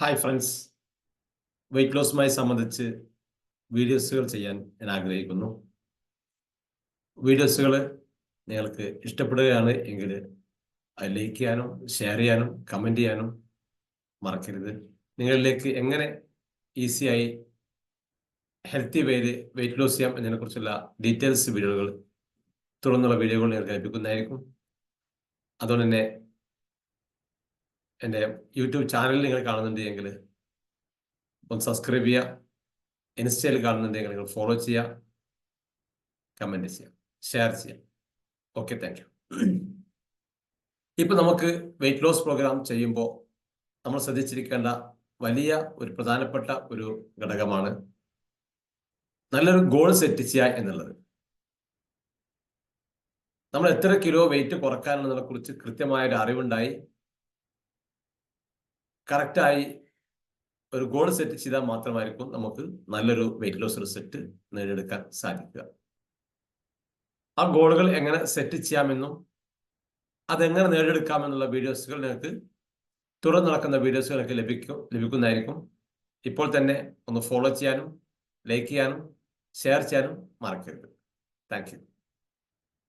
Hi friends wait ലോസുമായി സംബന്ധിച്ച് വീഡിയോസുകൾ ചെയ്യാൻ ഞാൻ ആഗ്രഹിക്കുന്നു. വീഡിയോസുകൾ നിങ്ങൾക്ക് ഇഷ്ടപ്പെടുകയാണ് എങ്കിൽ ലൈക്ക് ചെയ്യാനും ഷെയർ ചെയ്യാനും കമന്റ് ചെയ്യാനും മറക്കരുത്. നിങ്ങളിലേക്ക് എങ്ങനെ ഈസിയായി ഹെൽത്തി വേയിൽ വെയിറ്റ് ലോസ് ചെയ്യാം എന്നതിനെക്കുറിച്ചുള്ള ഡീറ്റെയിൽസ് വീഡിയോകൾ തുടർന്നുള്ള വീഡിയോകൾ നിങ്ങൾക്ക് ലഭിക്കുന്നതായിരിക്കും. അതുകൊണ്ട് തന്നെ എന്റെ യൂട്യൂബ് ചാനൽ നിങ്ങൾ കാണുന്നുണ്ട് എങ്കിൽ ഒന്ന് സബ്സ്ക്രൈബ് ചെയ്യുക. ഇൻസ്റ്റയിൽ കാണുന്നുണ്ടെങ്കിൽ നിങ്ങൾ ഫോളോ ചെയ്യുക. കമന്റ് ചെയ്യുക. ഷെയർ ചെയ്യുക. ഓക്കെ താങ്ക് യു ഇപ്പം നമുക്ക് വെയിറ്റ് ലോസ് പ്രോഗ്രാം ചെയ്യുമ്പോൾ നമ്മൾ ശ്രദ്ധിച്ചിരിക്കേണ്ട വലിയ ഒരു പ്രധാനപ്പെട്ട ഒരു ഘടകമാണ് നല്ലൊരു ഗോൾ സെറ്റ് ചെയ്യുക എന്നുള്ളത്. നമ്മൾ എത്ര കിലോ വെയിറ്റ് കുറക്കാനുള്ളതിനെ കുറിച്ച് കൃത്യമായ ഒരു അറിവുണ്ടായി. കറക്റ്റായി ഒരു ഗോൾ സെറ്റ് ചെയ്താൽ മാത്രമായിരിക്കും നമുക്ക് നല്ലൊരു വെയിറ്റ് ലോസ് റിസൾട്ട് നേടിയെടുക്കാൻ സാധിക്കുക. ആ ഗോളുകൾ എങ്ങനെ സെറ്റ് ചെയ്യാമെന്നും അതെങ്ങനെ നേടിയെടുക്കാമെന്നുള്ള വീഡിയോസുകൾ നിങ്ങൾക്ക് തുടർന്ന് നടക്കുന്ന വീഡിയോസുകൾ നിങ്ങൾക്ക് ലഭിക്കും ലഭിക്കുന്നതായിരിക്കും. ഇപ്പോൾ തന്നെ ഒന്ന് ഫോളോ ചെയ്യാനും ലൈക്ക് ചെയ്യാനും ഷെയർ ചെയ്യാനും മറക്കരുത്. താങ്ക്